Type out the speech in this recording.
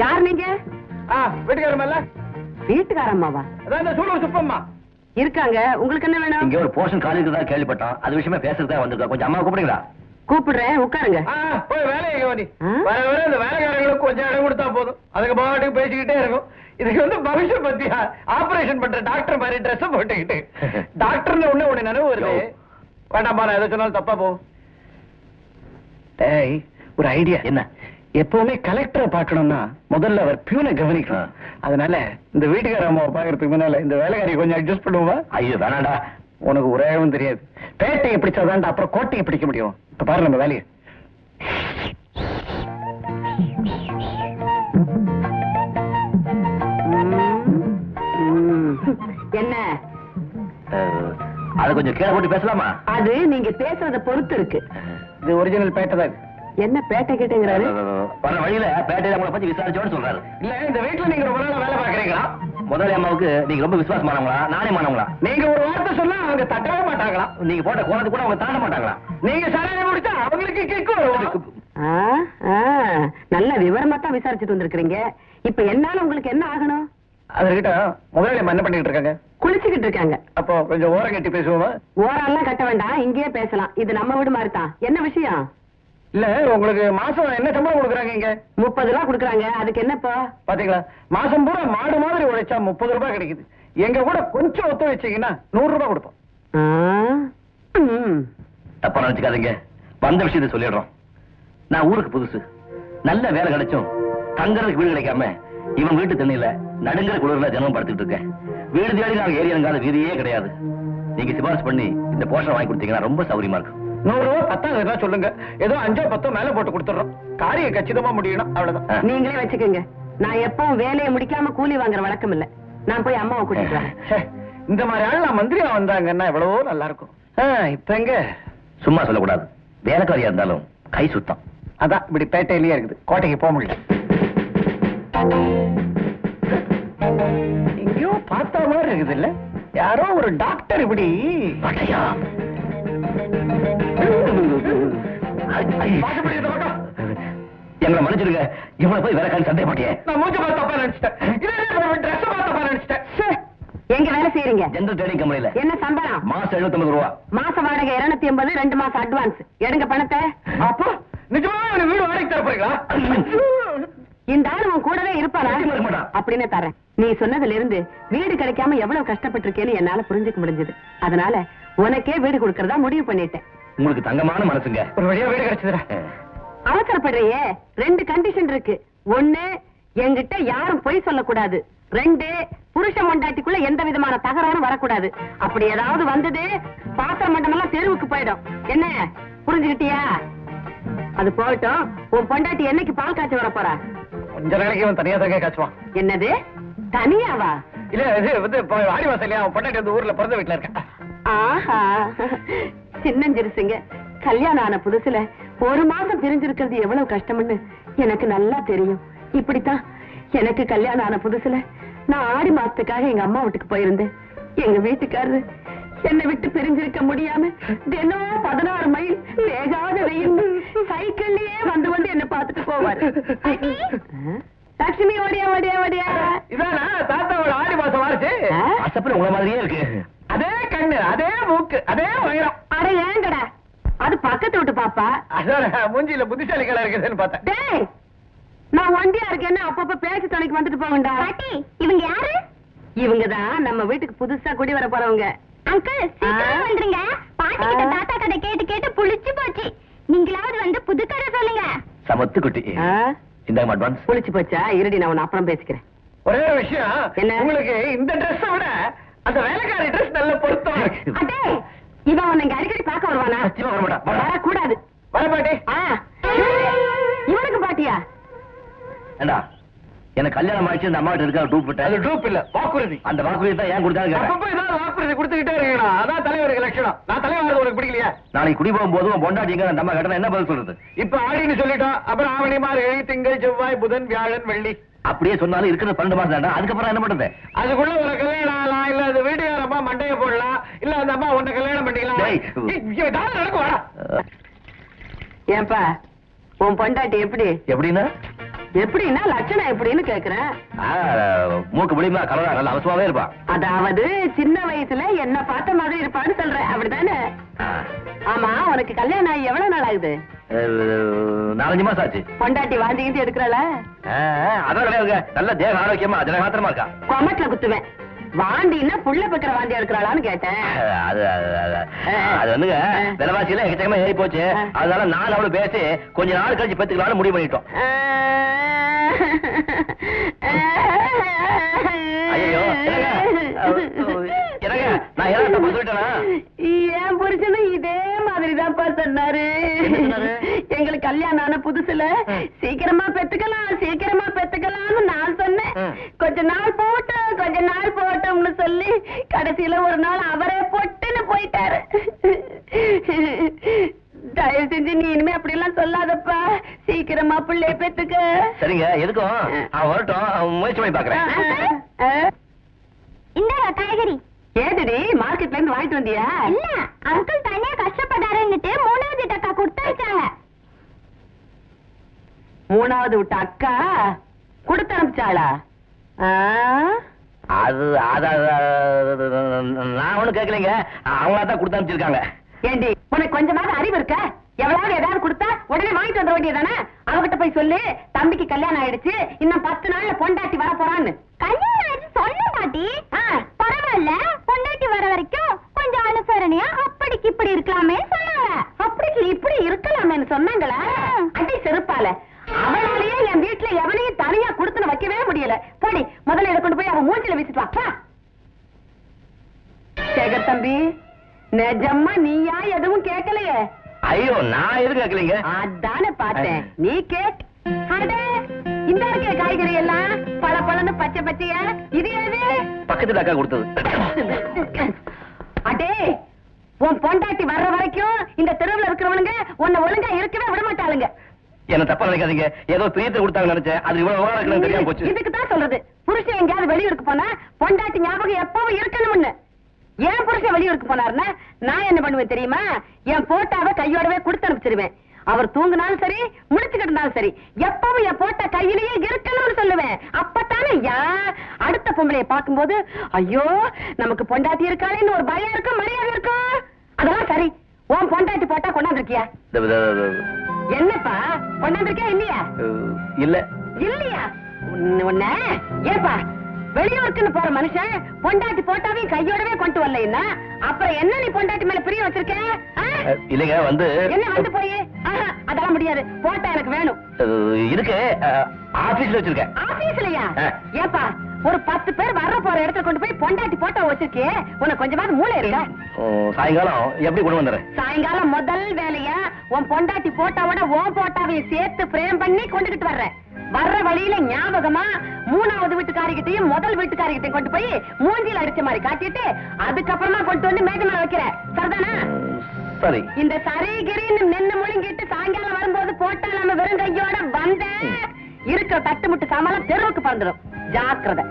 யார் நீங்க? ஆ வீட்டுக்காரமல்ல வீட்டுக்காரம்மாவா? சூழல் சுப்பம்மா. இருக்காங்க. உங்களுக்கு என்ன வேணும்? இங்க ஒரு போர்ஷன் காலேஜ் தான் கேள்விப்பட்டோம் அது விஷயமா பேசுறதுக்கு வந்திருக்கோம் கொஞ்சம் அம்மா கூப்பிடுங்களா? கூப்பிடுறேன். உட்காருங்க. ஆ போய் வேலையை? வர வர இந்த வேலைக்காரங்களுக்கு கொஞ்சம் இடம் கொடுத்தா போதும். அதுக்கு பாட்டுக்கு பேசிக்கிட்டே இருக்கும். இதுக்கு வந்து பவிஷ்யம் பத்தியா ஆபரேஷன் பண்ற டாக்டர் மாதிரி ட்ரெஸ் போட்டுக்கிட்டு. டாக்டர்னு ஒண்ணு ஒண்ணு நினைவு வருது. யோ. வேண்டாம்பா நான் எதை சொன்னாலும் தப்பா போ டேய் ஒரு ஐடியா என்ன? எப்பவுமே கலெக்டரை பார்க்கணும்னா முதல்ல அவர் பியூனை கவனிக்கணும். அதனால இந்த வீட்டுக்கார அம்மாவை பாக்குறதுக்கு முன்னால இந்த வேலைக்காரியை கொஞ்சம் அட்ஜஸ்ட் பண்ணுவா ஐயோ வேணாண்டா உனக்கு ஒரேவும் தெரியாது. பேட்டையை பிடிச்சாதான் அப்புறம் கோட்டையை பிடிக்க முடியும். இப்ப பாரு நம்ம வேலையை. என்ன? அதை கொஞ்சம் கீழே போட்டு பேசலாமா? அது நீங்க பேசுறத பொறுத்து இருக்கு. இது ஒரிஜினல் பேட்டை தான். என்ன பேட்டை கேட்டுங்கிறாரு? வர வழியில பேட்டையில உங்களை பத்தி விசாரிச்சோன்னு சொல்றாரு. இல்ல இந்த வீட்டுல நீங்க ரொம்ப நாளா வேலை பாக்குறீங்களா முதலாளி அம்மாவுக்கு நீங்க ரொம்ப விசுவாசமானவங்களா? நானே மானவங்களா நீங்க ஒரு வார்த்தை சொன்னா அவங்க தட்டவே மாட்டாங்களா? நீங்க போட்ட கோலத்துக்கு கூட அவங்க தாண்ட மாட்டாங்களா? நீங்க சரணை முடிச்சா அவங்களுக்கு ஆ, நல்ல விவரமா தான் விசாரிச்சுட்டு வந்திருக்கீங்க இப்ப என்னால உங்களுக்கு என்ன ஆகணும்? அதற்கிட்ட முதலாளி என்ன பண்ணிட்டு இருக்காங்க? குளிச்சுக்கிட்டு இருக்காங்க. அப்போ கொஞ்சம் ஓரம் கட்டி பேசுவோமா? ஓரெல்லாம் கட்ட வேண்டாம் இங்கேயே பேசலாம். இது நம்ம வீடு மாதிரி தான். என்ன விஷயம்? இல்ல உங்களுக்கு மாசம் என்ன சம்பளம் கொடுக்குறாங்க இங்க? முப்பது ரூபா கொடுக்குறாங்க. அதுக்கு என்னப்பா? பாத்தீங்களா? மாசம் பூரா மாடு மாதிரி உழைச்சா முப்பது ரூபாய் கிடைக்குது. எங்க கூட கொஞ்சம் ஒத்து வச்சீங்கன்னா நூறு ரூபாய் கொடுப்போம். தப்பா நினைச்சுக்காதீங்க. வந்த விஷயத்தை சொல்லிடுறோம். நான் ஊருக்கு புதுசு. நல்ல வேலை கிடைச்சும் தங்கறதுக்கு வீடு கிடைக்காம இவன் வீட்டு தண்ணியில நடுங்கிற குளிர்ல ஜனம் படுத்துட்டு இருக்கேன். வீடு தேடி நாங்க இறங்காத வீதியே கிடையாது. நீங்க சிபாரிசு பண்ணி இந்த போஷன் வாங்கி கொடுத்தீங்கன்னா ரொம்ப சௌரியமா இருக்கும். நூறு ரூபாய் சொல்லுங்க. ஏதோ அஞ்சோ பத்தோ மேல போட்டு கொடுத்துறோம் காரியம் கச்சிதமா முடியணும் அவ்வளவுதான். ஆ. நீங்களே வச்சுக்கோங்க. நான் எப்பவும் வேலையை முடிக்காம கூலி வாங்குற வழக்கம் இல்ல. நான் போய் அம்மாவை கூட்டிட்டு வரேன். ச்சே, இந்த மாதிரி ஆள் நான் மந்திரியா வந்தாங்கன்னா எவ்வளவோ நல்லா இருக்கும் ஆ, இப்ப எங்க சும்மா சொல்லக்கூடாது. வேலைக்காரியா இருந்தாலும் கை சுத்தம். அதான் இப்படி பேட்டையிலேயே இருக்குது. கோட்டைக்கு போக முடியல. எங்கேயோ பார்த்த மாதிரி இருக்குது இல்ல யாரோ ஒரு டாக்டர் இப்படி. எங்களை மன்னிச்சிருங்க இவனை போய் வேற கால் சந்தேக மாட்டியே நான் மூஞ்ச பார்த்து தப்பா நினைச்சிட்டேன். ட்ரெஸ் பார்த்து தப்பா நினைச்சிட்டேன். ச்சே, எங்க வேலை செய்யறீங்க ஜெனரல் ட்ரேடிங் கம்பெனில என்ன சம்பளம்? மாசம் எழுபத்தொன்பது ரூபா. மாச வாடகை இருநூத்தி எண்பது ரெண்டு மாசம் அட்வான்ஸ் எடுங்க பணத்தை. அப்போ நிஜமா எனக்கு வீடு வாடகைக்கு தர போறீங்களா? இந்த ஆள் உன் கூடவே இருப்பாரா. அப்படின்னு தரேன். நீ சொன்னதுல இருந்து வீடு கிடைக்காம எவ்வளவு கஷ்டப்பட்டிருக்கேன்னு என்னால புரிஞ்சுக்க முடிஞ்சது. அதனால உனக்கே வீடு கொடுக்கறதா முடிவு பண்ணிட்டேன். உங்களுக்கு தங்கமான மனசுங்க. ஒரு வழியா வீடு கிடைச்சதுடா. அவசரப்படுறியே. ரெண்டு கண்டிஷன் இருக்கு. ஒண்ணு என்கிட்ட யாரும் பொய் சொல்லக்கூடாது. ரெண்டு புருஷ மண்டாட்டிக்குள்ள எந்த விதமான தகராறும் வரக்கூடாது. அப்படி ஏதாவது வந்தது பாத்திர மண்டமெல்லாம் தெருவுக்கு போயிடும். என்ன? புரிஞ்சுக்கிட்டியா? அது போகட்டும். உன் பொண்டாட்டி என்னைக்கு பால் காய்ச்ச வர போறா? கொஞ்ச நாளைக்கு அவன் தனியா தங்க காய்ச்சுவான். என்னது? தனியாவா? இல்ல இது வந்து ஆடி வாசல்லையா அவன் பொண்டாட்டி வந்து ஊர்ல பிறந்த வீட்டுல இருக்கா. ஆஹா. சின்னஞ்சிருசுங்க கல்யாணம் ஆன புதுசுல ஒரு மாசம் பிரிஞ்சிருக்கிறது எவ்வளவு கஷ்டம்னு எனக்கு நல்லா தெரியும். இப்படித்தான் எனக்கு கல்யாணம் ஆன புதுசுல நான் ஆடி மாசத்துக்காக எங்க அம்மா வீட்டுக்கு போயிருந்தேன். எங்க வீட்டுக்காரரு என்னை விட்டு பிரிஞ்சிருக்க முடியாம தினம் பதினாறு மைல் வேகாத வெயில் சைக்கிள்லயே வந்து வந்து என்ன பார்த்துட்டு போவாரு? லட்சுமி ஓடியா ஓடியா ஓடியா. இதானா? தாத்தாவோட ஆடி மாசம் வாரிச்சு உங்களை மாதிரியே இருக்கு. கண்ணு அதே மூக்கு அதே உயரம். அட ஏங்கடா. அது பக்கத்து விட்டு பாப்பா. அதான் மூஞ்சியில புத்திசாலிகளா இருக்குதுன்னு பார்த்தேன். டேய் நான் ஒண்டியா இருக்கேன்னு அப்பப்ப பேச்சு துணைக்கு வந்துட்டு போகண்டா பாட்டி இவங்க யாரு? இவங்க தான் நம்ம வீட்டுக்கு புதுசா குடி வர போறவங்க. அங்கிள் சீக்கிரம்? வந்துருங்க. பாட்டி கிட்ட? தாத்தா கதை கேட்டு கேட்டு புளிச்சு போச்சு. நீங்களாவது வந்து புது கதை சொல்லுங்க. சமத்து குட்டி ஆ? இந்த அட்வான்ஸ் புளிச்சு போச்சா? இருடி நான் உன்னை அப்புறம் பேசிக்கிறேன். ஒரே விஷயம். என்ன? உங்களுக்கு இந்த Dress-அ விட அந்த வேலைக்காரி ட்ரெஸ் நல்ல பொருத்தம் இருக்கு. அடே இவன் உன்னை இங்க அடிக்கடி பார்க்க வருவானா? சத்தியமா வரமாட்டான். வரா. வரக்கூடாது. வர பாட்டி. ஆ. இவனுக்கு பாட்டியா? ஏண்டா எனக்கு கல்யாணம் ஆயிடுச்சு இந்த அம்மா இருக்கா டூப் அது டூப் இல்ல வாக்குறுதி. அந்த வாக்குறுதி தான் ஏன் கொடுத்தாங்க. அப்பப்ப ஏதாவது வாக்குறுதி கொடுத்துக்கிட்டே இருக்கணும் அதான் தலைவருக்கு லட்சணம். நான் தலைவர் உனக்கு பிடிக்கலையா? நாளைக்கு குடி போகும்போது உன் பொண்டாட்டிங்க அந்த அம்மா கேட்டா என்ன பதில் சொல்றது? இப்ப ஆடின்னு சொல்லிட்டோம். அப்புறம் ஆவணி மார்கழி திங்கள் செவ்வாய் புதன் வியாழன் வெள்ளி. அப்படியே சொன்னாலும் இருக்கிற பன்னெண்டு மாசம் தாண்டா. அதுக்கப்புறம் என்ன பண்றது? அதுக்குள்ள ஒரு கல்யாணம் ஆகலாம். இல்ல அந்த வீட்டுக்காரம்மா மண்டைய போடலாம். இல்ல அந்த அம்மா உன்னை கல்யாணம் பண்ணிக்கலாம். நடக்கும் ஏன்பா உன் பொண்டாட்டி எப்படி? எப்படின்னா? எப்படின்னா லட்சணம் எப்படின்னு கேக்குறேன். மூக்கு முடியுமா கலரா நல்ல அவசரமாவே இருப்பா. அதாவது சின்ன வயசுல என்ன பார்த்த மாதிரி இருப்பான்னு சொல்றேன். அப்படிதானே. ஆமா உனக்கு கல்யாணம் ஆகி எவ்வளவு நாள் ஆகுது? நாலஞ்சு மாசம் ஆச்சு. பொண்டாட்டி வாந்திக்கிட்டு எடுக்கிறாள அதான் கிடையாதுங்க நல்ல தேக ஆரோக்கியமா ஜனகாத்திரமா இருக்கா. கொமட்ல குத்துவேன். வாந்தின்னா புள்ள பக்கிற வாந்தி எடுக்கிறாளான்னு கேட்டேன். அது வந்துங்க விலைவாசி எல்லாம் எக்கச்சக்கமா ஏறி போச்சு அதனால நான் அவளு பேசி கொஞ்ச நாள் கழிச்சு பெத்துக்கலாம்னு முடிவு பண்ணிட்டோம். ஐயோ என்னங்க நான் ஏதாவது தப்பு சொல்லிட்டேனா என் புருஷனும் இதே என்ன சொன்னாரு? எங்களுக்கு கல்யாணம் ஆன புதுசுல. சீக்கிரமா பெத்துக்கலாம் சீக்கிரமா பெத்துக்கலாம்னு நான் சொன்னேன். கொஞ்ச நாள் போட்டோம் கொஞ்ச நாள் போட்டோம்னு சொல்லி கடைசியில ஒரு நாள் அவரே பொட்டுன்னு போயிட்டாரு. தயவு செஞ்சு நீ இனிமே அப்படி எல்லாம் சொல்லாதப்பா. சீக்கிரமா பிள்ளைய பெத்துக்க. சரிங்க எதுக்கும்? அவன் வரட்டும். அவன் முயற்சி பண்ணி பாக்குறேன். இந்த காய்கறி. ஏதுடி மார்க்கெட்ல இருந்து வாங்கிட்டு வந்தியா? இல்ல அங்கிள் தனியா கஷ்டப்படாருன்னுட்டு மூணாவது டக்கா கொடுத்து வச்சாங்க. மூணாவது விட்ட அக்கா கொடுத்து அனுப்பிச்சாளா ஆ? அது நான் ஒண்ணும் கேட்கலைங்க அவங்களா தான் கொடுத்து அனுப்பிச்சிருக்காங்க. ஏண்டி உனக்கு கொஞ்சமாவது அறிவு இருக்க? எவ்வளவு ஏதாவது வந்துட வேண்டியதானே அவகிட்ட போய் சொல்லு தம்பிக்கு கல்யாணம் ஆயிடுச்சு இன்னும் பத்து நாள்ல பொண்டாட்டி வர போறான்னு. கல்யாணம் ஆயிடுச்சு சொல்ல மாட்டி? பரவாயில்ல பொண்டாட்டி வர வரைக்கும் கொஞ்சம் அனுசரணையா அப்படிக்கு இப்படி இருக்கலாமே சொன்னாங்க. அப்படிக்கு இப்படி இருக்கலாமேன்னு சொன்னாங்களா? அடி செருப்பால. அவளாலேயே என் வீட்டுல எவனையும் தனியா கொடுத்துன்னு வைக்கவே முடியல. போடி முதல்ல இதை கொண்டு போய் அவன் மூஞ்சில வீசிட்டு வா. சேகர் தம்பி நிஜமா நீயா எதுவும் கேட்கலையே? ஐயோ நான் எதுவும் கேட்கலைங்க? அதானே பார்த்தேன். நீ கேட். இந்த இருக்க காய்கறி எல்லாம் பல பழன்னு பச்சை பச்சையா? இது எது? பக்கத்துல அக்கா கொடுத்தது. அடே உன் பொண்டாட்டி வர்ற வரைக்கும் இந்த தெருவுல இருக்கிறவனுங்க உன்னை ஒழுங்கா இருக்கவே விட மாட்டாளுங்க. என்ன தப்பா நினைக்காதீங்க. ஏதோ பிரியத்தை கொடுத்தாங்க நினைச்சேன். அது இவ்வளவு விவரம் தெரியாம போச்சு. இதுக்கு தான் சொல்றது. புருஷன் எங்கேயாவது வெளியூருக்கு போனா பொண்டாட்டி ஞாபகம் எப்பவும் இருக்கணும்னு. ஏன் புருஷன் வெளியூருக்கு போனாருன்னா நான் என்ன பண்ணுவேன் தெரியுமா? என் போட்டாவை கையோடவே கொடுத்து அனுப்பிச்சிருவேன். அவர் தூங்கினாலும் சரி முடிச்சுக்கிட்டு இருந்தாலும் சரி எப்பவும் என் போட்டா கையிலேயே இருக்கணும்னு சொல்லுவேன். அப்பத்தானே யா அடுத்த பொம்பளைய பார்க்கும்போது ஐயோ நமக்கு பொண்டாட்டி இருக்காளேன்னு ஒரு பயம் இருக்கும் மரியாதை இருக்கும். அதெல்லாம் சரி. உன் பொண்டாட்டி போட்டா கொண்டாந்துருக்கியா? என்னப்பா? கொண்டாந்துருக்கியா இல்லையா? இல்ல. இல்லையா? உன்ன- உன்ன? ஏப்பா வெளியூருக்குன்னு போற மனுஷன் பொண்டாட்டி போட்டாவையும் கையோடவே கொண்டு வரலைன்னா அப்புறம் என்ன நீ பொண்டாட்டி மேல பிரியம் வச்சிருக்க? இல்லைங்க வந்து என்ன வந்து போய்? அதெல்லாம் முடியாது. போட்டா எனக்கு வேணும். இருக்கு. ஆபீஸ்ல வச்சிருக்கேன். ஆபீஸ்லயா. ஏப்பா ஒரு பத்து பேர் வர்ற போற இடத்துல கொண்டு போய் பொண்டாட்டி போட்டோ வச்சிருக்கே உனக்கு கொஞ்சமாவது மூளை இருக்கா? சாயங்காலம் எப்படி கொண்டு வந்துடுறேன் சாயங்காலம் முதல் வேலையா? உன் பொண்டாட்டி போட்டாவோட உன் போட்டாவையும் சேர்த்து பிரேம் பண்ணி கொண்டுகிட்டு வர்றேன் வர்ற வழியில ஞாபகமா மூணாவது வீட்டுக்காரிகிட்டையும் முதல் வீட்டுக்காரிகிட்டையும் கொண்டு போய் மூஞ்சில அடிச்ச மாதிரி காட்டிட்டு அதுக்கப்புறமா கொண்டு வந்து மேஜை மேல வைக்கிற. சரிதானா? சரி. இந்த சரிகிரின்னு நின்னு முழுங்கிட்டு சாயங்காலம் வரும்போது போட்டா நம்ம வெறும் கையோட வந்த இருக்கிற தட்டு முட்டு சாமான் தெருவுக்கு பறந்துடும் ஜாக்கிரதை.